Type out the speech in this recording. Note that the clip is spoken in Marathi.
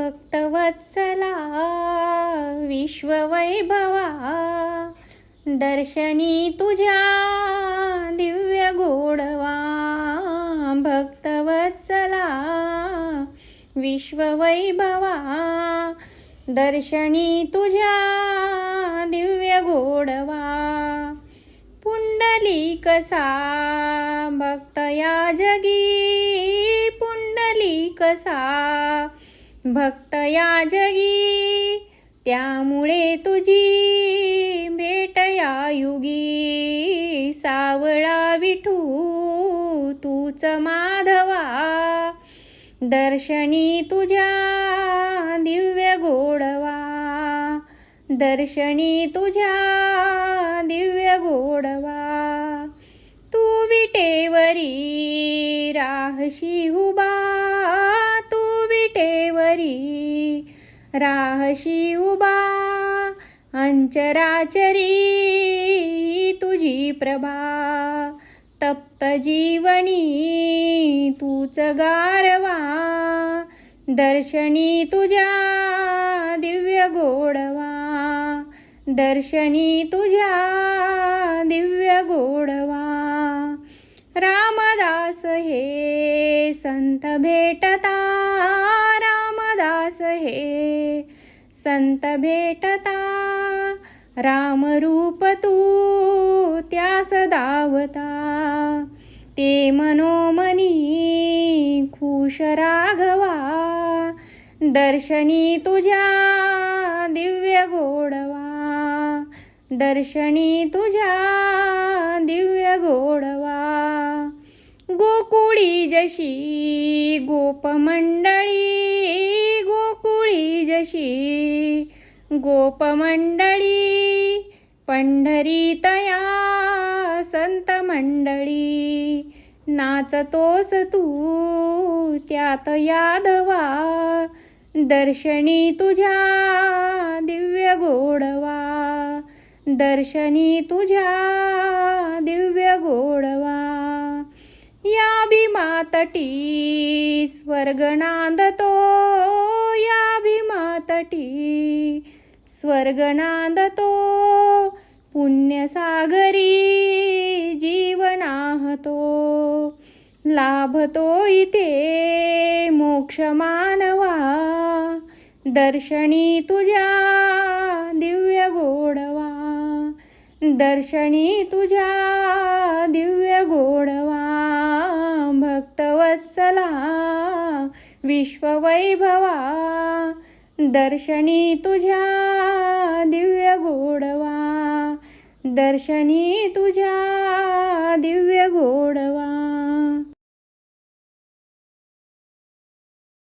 भक्तवत्सला विश्ववैभवा दर्शनी तुझ्या दिव्य गोडवा भक्तवत्सला विश्ववैभवा दर्शनी तुझ्या दिव्य गोडवा पुंडली कसा भक्त या जगी पुंडली कसा भक्त या जगी त्यामुळे तुझी भेट या युगी. सावळा विठू तूच माधवा. दर्शनी तुझ्या दिव्य गोडवा. दर्शनी तुझ्या दिव्य गोडवा. तू विटेवरी राहशी हुबा. विटेवरी राहशी उबा अंचराचरी तुझी प्रभा. तप्त जीवनी तूच गारवा दर्शनी तुझ्या दिव्य गोडवा. दर्शनी तुझ्या दिव्य गोडवा. रामदास हे संत भेटता. दास हे. संत भेटता रामरूप तू त्यास दावता. ते मनोमनी खुश राघवा दर्शनी तुझ्या दिव्य गोडवा. दर्शनी तुझ्या दिव्य गोडवा. गोकुळी जशी गोपमंड कशी गोपमंडळी पंढरीतया संत मंडळी. नाचतोस तू त्यात यादवा दर्शनी तुझ्या दिव्य गोडवा. दर्शनी तुझ्या दिव्य गोडवा. या भीमातटी स्वर्ग नांदतो तटी स्वर्ग नांदतो पुण्यसागरी जीवनाहतो. लाभतो इथे मोक्ष मानवा. दर्शनी तुझ्या दिव्य गोडवा. दर्शनी तुझ्या दिव्य गोडवा. भक्तवत्सला विश्ववैभवा. दर्शनी तुझ्या दिव्य गोडवा. दर्शनी तुझ्या